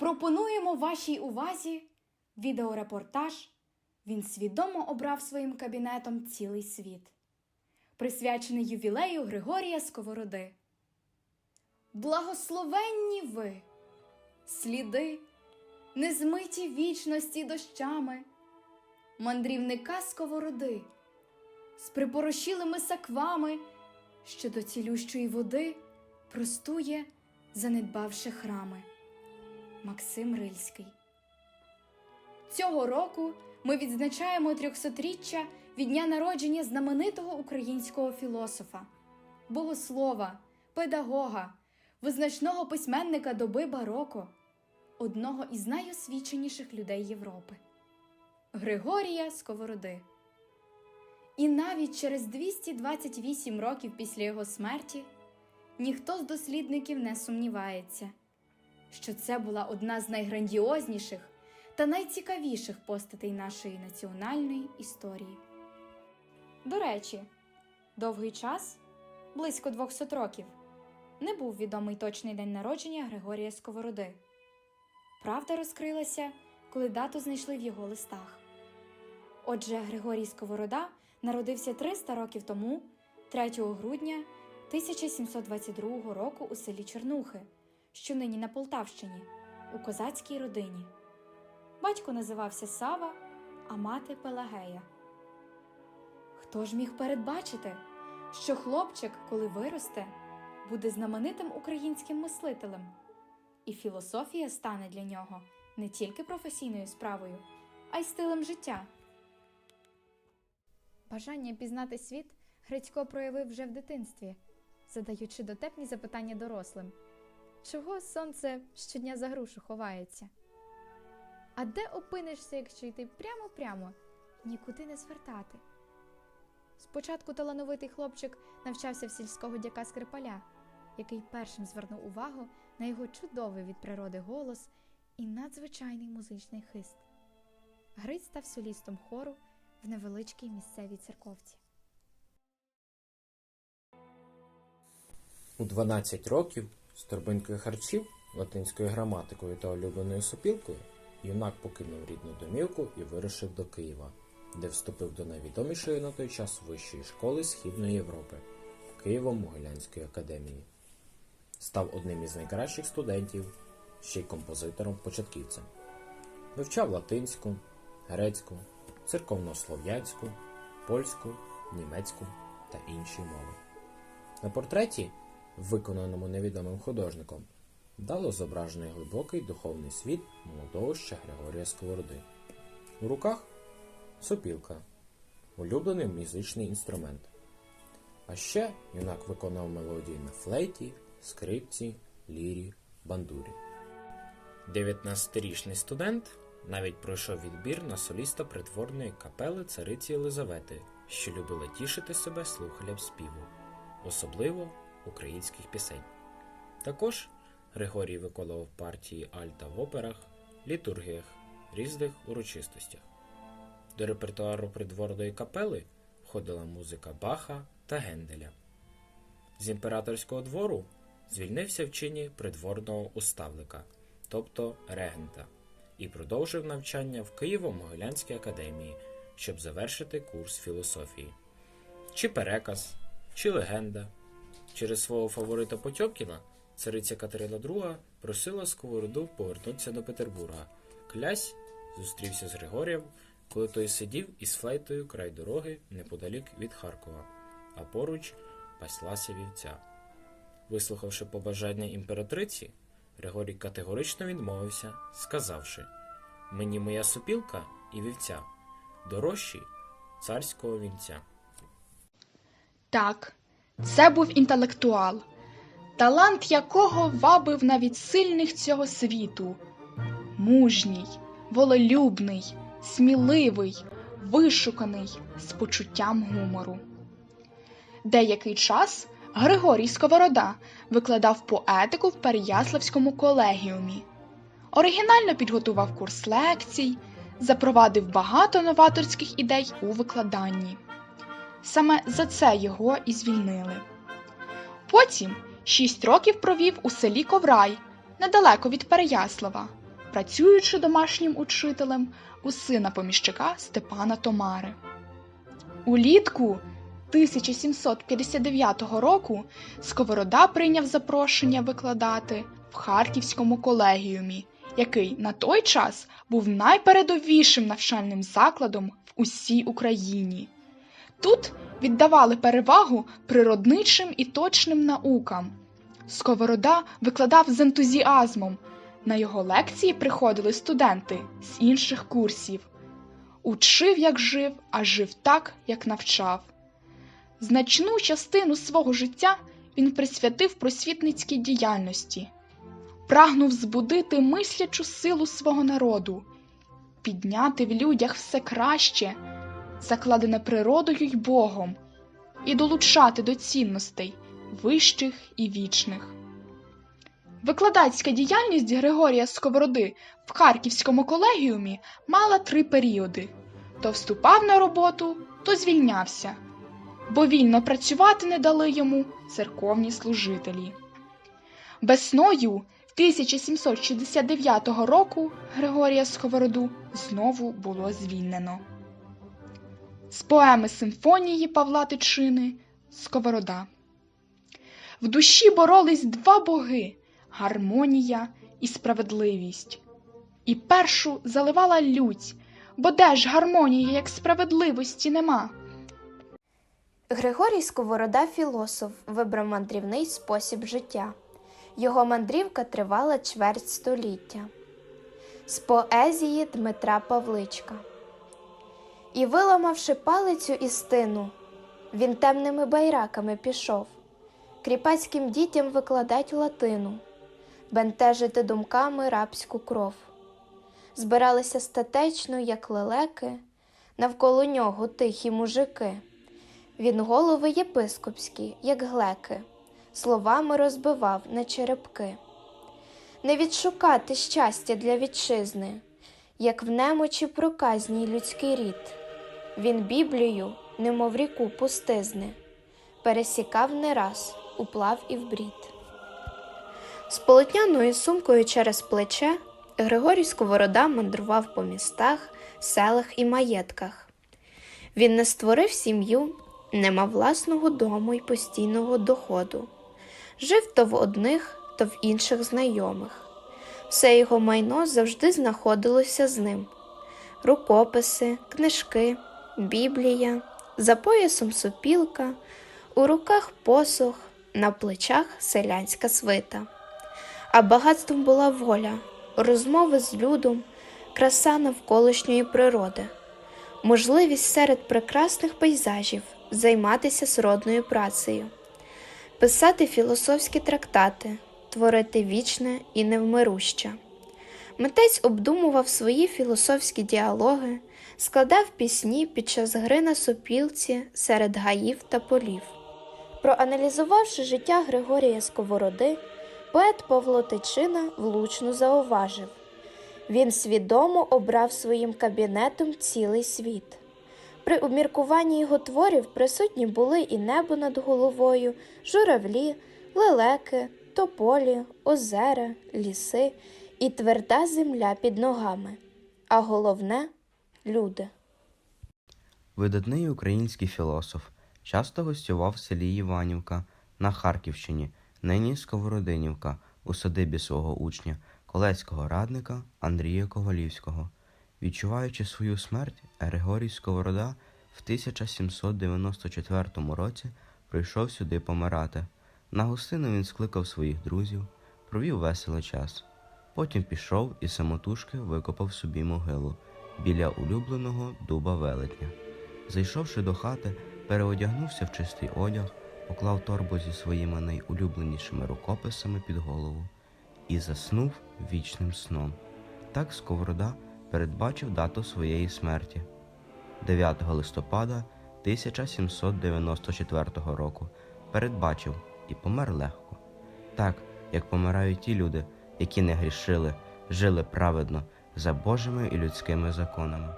Пропонуємо вашій увазі відеорепортаж. Він свідомо обрав своїм кабінетом цілий світ, присвячений ювілею Григорія Сковороди. Благословенні ви, сліди, незмиті вічності дощами, мандрівника сковороди, з припорошілими саквами, що до цілющої води простує, занедбавши храми. Максим Рильський. Цього року ми відзначаємо трьохсотріччя від дня народження знаменитого українського філософа, богослова, педагога, визначного письменника доби бароко, одного із найосвіченіших людей Європи Григорія Сковороди. І навіть через 228 років після його смерті ніхто з дослідників не сумнівається, що це була одна з найграндіозніших та найцікавіших постатей нашої національної історії. До речі, довгий час, близько 200 років, не був відомий точний день народження Григорія Сковороди. Правда розкрилася, коли дату знайшли в його листах. Отже, Григорій Сковорода народився 300 років тому, 3 грудня 1722 року у селі Чернухи, що нині на Полтавщині, у козацькій родині. Батько називався Сава, а мати Пелагея. Хто ж міг передбачити, що хлопчик, коли виросте, буде знаменитим українським мислителем, і філософія стане для нього не тільки професійною справою, а й стилем життя. Бажання пізнати світ Грицько проявив вже в дитинстві, задаючи дотепні запитання дорослим. Чого сонце щодня за грушу ховається? А де опинишся, якщо йти прямо-прямо нікуди не звертати? Спочатку талановитий хлопчик навчався в сільського дяка Скрипаля, який першим звернув увагу на його чудовий від природи голос і надзвичайний музичний хист. Гриць став солістом хору в невеличкій місцевій церковці. У 12 років з торбинкою харчів, латинською граматикою та улюбленою сопілкою юнак покинув рідну домівку і вирушив до Києва, де вступив до найвідомішої на той час вищої школи Східної Європи Києво-Могилянської академії. Став одним із найкращих студентів, ще й композитором-початківцем. Вивчав латинську, грецьку, церковнослов'янську, польську, німецьку та інші мови. На портреті, виконаному невідомим художником, вдало зображений глибокий духовний світ молодого ще Григорія Сковороди. У руках сопілка, улюблений музичний інструмент. А ще юнак виконав мелодії на флейті, скрипці, лірі, бандурі. 19-річний студент навіть пройшов відбір на соліста притворної капели цариці Єлизавети, що любила тішити себе слухалям співу, особливо українських пісень. Також Григорій виконував партії альта в операх, літургіях, різних урочистостях. До репертуару придворної капели входила музика Баха та Генделя. З імператорського двору звільнився в чині придворного уставника, тобто регента, і продовжив навчання в Києво-Могилянській академії, щоб завершити курс філософії. Чи переказ, чи легенда. Через свого фаворита Потьомкіна цариця Катерина II просила Сковороду повернутися до Петербурга. Князь зустрівся з Григорієм, коли той сидів із флейтою край дороги неподалік від Харкова, а поруч паслася вівця. Вислухавши побажання імператриці, Григорій категорично відмовився, сказавши Мені моя сопілка і вівця дорожчі царського вінця. Так, це був інтелектуал, талант якого вабив навіть сильних цього світу. Мужній, волелюбний, сміливий, вишуканий, з почуттям гумору. Деякий час Григорій Сковорода викладав поетику в Переяславському колегіумі. Оригінально підготував курс лекцій, запровадив багато новаторських ідей у викладанні. Саме за це його і звільнили. Потім шість років провів у селі Коврай, недалеко від Переяслава, працюючи домашнім учителем у сина поміщика Степана Томари. Улітку 1759 року Сковорода прийняв запрошення викладати в Харківському колегіумі, який на той час був найпередовішим навчальним закладом в усій Україні. Тут віддавали перевагу природничим і точним наукам. Сковорода викладав з ентузіазмом. На його лекції приходили студенти з інших курсів. Учив, як жив, а жив так, як навчав. Значну частину свого життя він присвятив просвітницькій діяльності, прагнув збудити мислячу силу свого народу, підняти в людях все краще, закладене природою й Богом, і долучати до цінностей вищих і вічних. Викладацька діяльність Григорія Сковороди в Харківському колегіумі мала три періоди: то вступав на роботу, то звільнявся, бо вільно працювати не дали йому церковні служителі. Весною 1769 року Григорія Сковороду знову було звільнено. З поеми симфонії Павла Тичини Сковорода. В душі боролись два боги гармонія і справедливість. І першу заливала лють, бо де ж гармонії, як справедливості нема. Григорій Сковорода філософ вибрав мандрівний спосіб життя. Його мандрівка тривала чверть століття. З поезії Дмитра Павличка. І, виламавши палицю і стину, він темними байраками пішов, кріпацьким дітям викладать латину, бентежити думками рабську кров. Збиралися статечно, як лелеки, навколо нього тихі мужики. Він голови єпископські, як глеки, словами розбивав на черепки. Не відшукати щастя для вітчизни, як в немочі проказній людський рід. Він Біблію, немов ріку пустизни, пересікав не раз, уплав і в брід. З полотняною сумкою через плече Григорій Сковорода мандрував по містах, селах і маєтках. Він не створив сім'ю, не мав власного дому й постійного доходу. Жив то в одних, то в інших знайомих. Все його майно завжди знаходилося з ним: рукописи, книжки, біблія, за поясом сопілка, у руках посох, на плечах селянська свита. А багатством була воля, розмови з людом, краса навколишньої природи, можливість серед прекрасних пейзажів займатися сродною працею, писати філософські трактати, творити вічне і невмируще. Митець обдумував свої філософські діалоги, складав пісні під час гри на сопілці серед гаїв та полів. Проаналізувавши життя Григорія Сковороди, поет Павло Тичина влучно зауважив він свідомо обрав своїм кабінетом цілий світ. При обміркуванні його творів присутні були і небо над головою, журавлі, лелеки, тополі, озера, ліси і тверда земля під ногами, а головне люди. Видатний український філософ часто гостював в селі Іванівка на Харківщині, нині Сковородинівка, у садибі свого учня, колецького радника Андрія Ковалівського. Відчуваючи свою смерть, Григорій Сковорода в 1794 році прийшов сюди помирати. На гостину він скликав своїх друзів, провів веселий час. Потім пішов і самотужки викопав собі могилу біля улюбленого дуба велетня. Зайшовши до хати, переодягнувся в чистий одяг, поклав торбу зі своїми найулюбленішими рукописами під голову і заснув вічним сном. Так Сковорода передбачив дату своєї смерті 9 листопада 1794 року. Передбачив і помер легко, так як помирають ті люди, які не грішили, жили праведно за Божими і людськими законами.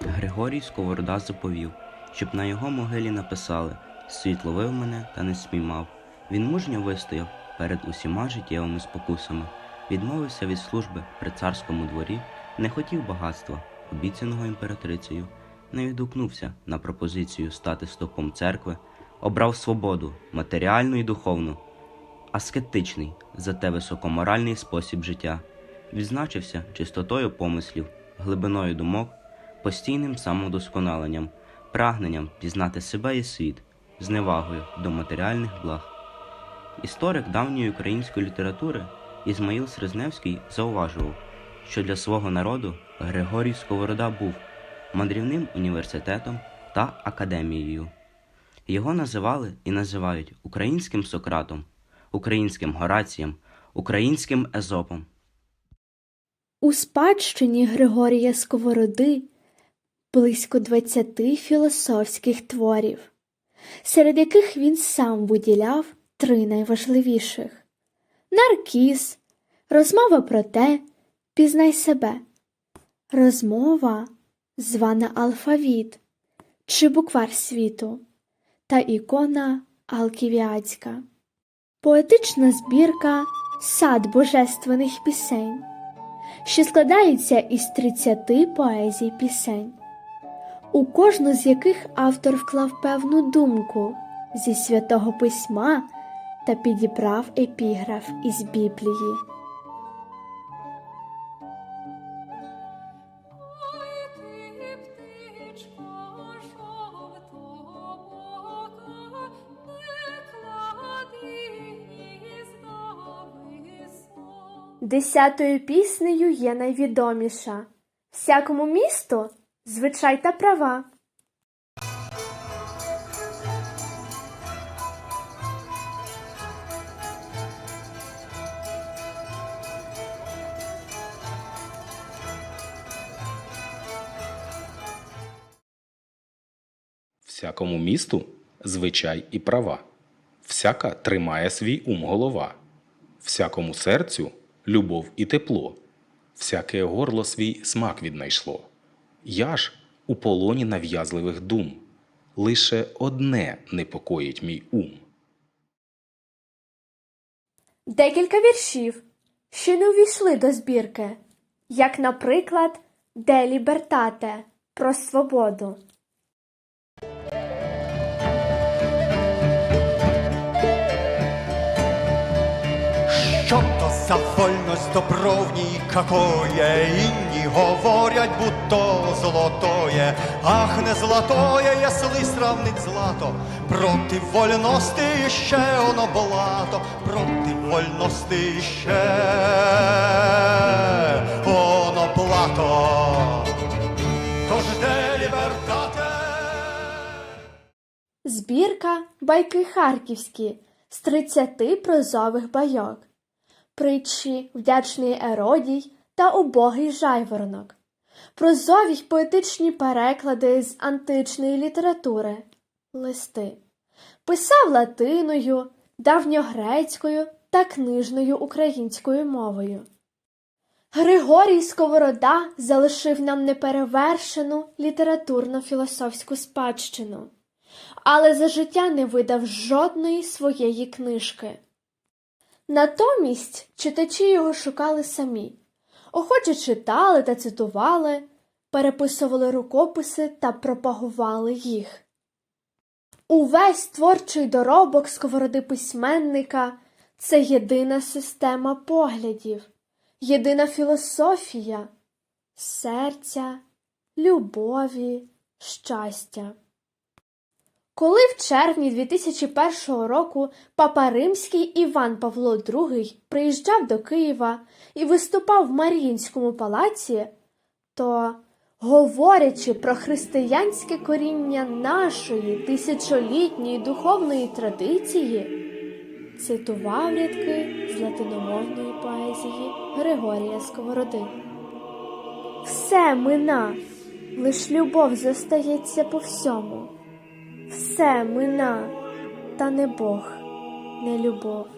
Григорій Сковорода заповів, щоб на його могилі написали Світ ловив мене та не спіймав. Він мужньо вистояв перед усіма життєвими спокусами, відмовився від служби при царському дворі, не хотів багатства, обіцяного імператрицею, не відгукнувся на пропозицію стати стопом церкви, обрав свободу, матеріальну і духовну, аскетичний, зате високоморальний спосіб життя, відзначився чистотою помислів, глибиною думок, постійним самодосконаленням, прагненням пізнати себе і світ, зневагою до матеріальних благ. Історик давньої української літератури Ізмаїл Срезневський зауважував, що для свого народу Григорій Сковорода був мандрівним університетом та академією. Його називали і називають українським Сократом, українським Горацієм, українським Езопом. У спадщині Григорія Сковороди близько 20 філософських творів, серед яких він сам виділяв три найважливіших: Наркіз, розмова про те, пізнай себе, розмова, звана Алфавіт чи буквар світу та ікона Алківіадська, поетична збірка Сад божественних пісень що складається із 30 поезій пісень, у кожну з яких автор вклав певну думку зі святого письма та підібрав епіграф із Біблії. Десятою піснею є найвідоміша. Всякому місту звичай та права. Всякому місту звичай і права, всяка тримає свій ум голова, всякому серцю любов і тепло, всяке горло свій смак віднайшло. Я ж у полоні нав'язливих дум, лише одне непокоїть мій ум. Декілька віршів, що не увійшли до збірки, як, наприклад, Де лібертате про свободу. За вольность добровній какое, Інні говорять, будто золотое, ах, не золотое, если сравнить злато, проти вольности ще оно блато, проти вольности ще оно блато. Тож де лібертате? Збірка Байки Харківські з 30 прозових байок, притчі Вдячний Еродій та Убогий Жайворонок, прозові й поетичні переклади з античної літератури, листи, писав латиною, давньогрецькою та книжною українською мовою. Григорій Сковорода залишив нам неперевершену літературно-філософську спадщину але за життя не видав жодної своєї книжки. Натомість читачі його шукали самі, охоче читали та цитували, переписували рукописи та пропагували їх. Увесь творчий доробок сковороди письменника це єдина система поглядів, єдина філософія серця, любові, щастя. Коли в червні 2001 року папа Римський Іван Павло II приїжджав до Києва і виступав в Маріїнському палаці, то, говорячи про християнське коріння нашої тисячолітньої духовної традиції, цитував рядки з латиномовної поезії Григорія Сковороди. Все мина, лиш любов зостається по всьому. Все мина, та не Бог, не любов.